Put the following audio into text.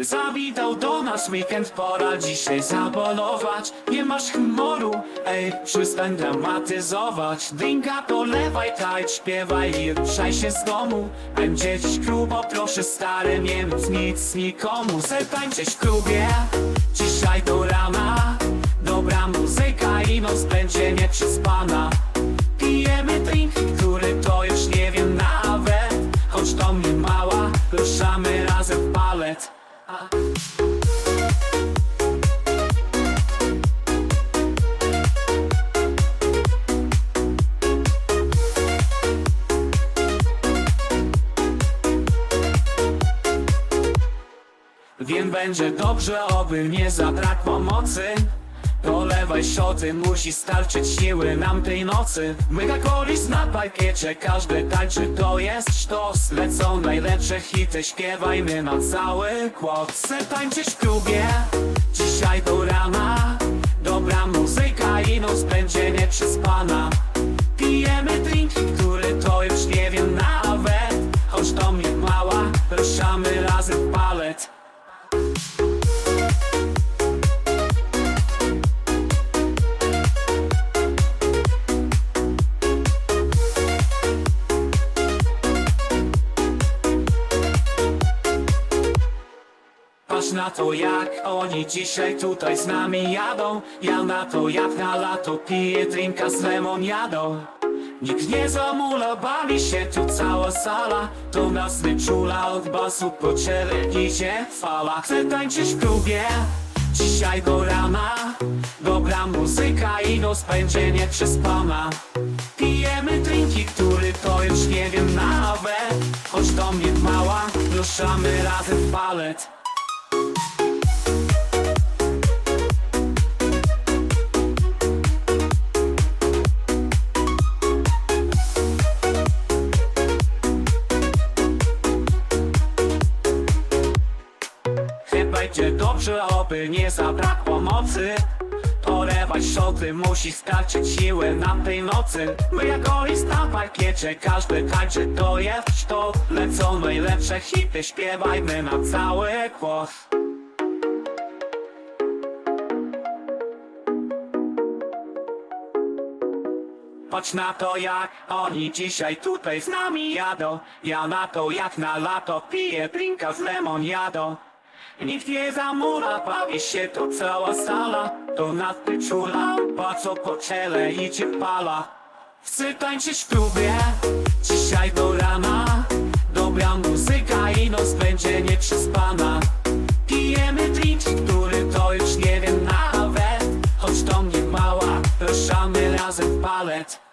Zawitał do nas weekend, pora dzisiaj zabolować. Nie masz humoru, ej, przestań dramatyzować. Drinka dolewaj, tańcz, śpiewaj i ruszaj się z domu. Będzie dziś grubo, proszę stary, nie mów nic nikomu. Zetańczyć w klubie, dzisiaj do rana. Dobra muzyka i noc będzie nieprzespana Pijemy drink, Wiem, będzie dobrze, oby nie zabrakło mocy. Dolewaj szoty, musi starczyć siły nam tej nocy. Myga kolis na parkiecie, każdy tańczy, to jest sztos. Lecą najlepsze hity, śpiewajmy na cały głos. Chcę tańczyć w klubie, dzisiaj do rana Na to jak oni dzisiaj tutaj z nami jadą. Ja na to jak na lato piję drinka z lemoniadą. Nikt nie zamula, bawi się tu cała sala. To nas wyczula od basu po ciele idzie fala. Chcę tańczyć w klubie, dzisiaj do rana. Dobra muzyka i noc będzie nieprzespana Pijemy drinki, który to już nie wiem nawet. Choć to mnie mała, ruszamy razem w palet będzie dobrze, oby nie zabrakło mocy. Polewać szoty, musi starczyć siły na tej nocy. My jako list na parkiecie, każdy tańczy, to jest to. Lecą najlepsze hity, śpiewajmy na cały głos. Patrz na to jak oni dzisiaj tutaj z nami jadą. Ja na to jak na lato piję drinka z lemoniadą Nikt nie zamula, bawi się to cała sala. To nad czula, patrzą po czele idzie pala. Chcę tańczyć w klubie, dzisiaj do rana. Dobra muzyka i noc będzie nieprzespana. Pijemy drink, który to już nie wiem nawet. Choć to mnie mała, ruszamy razem w palet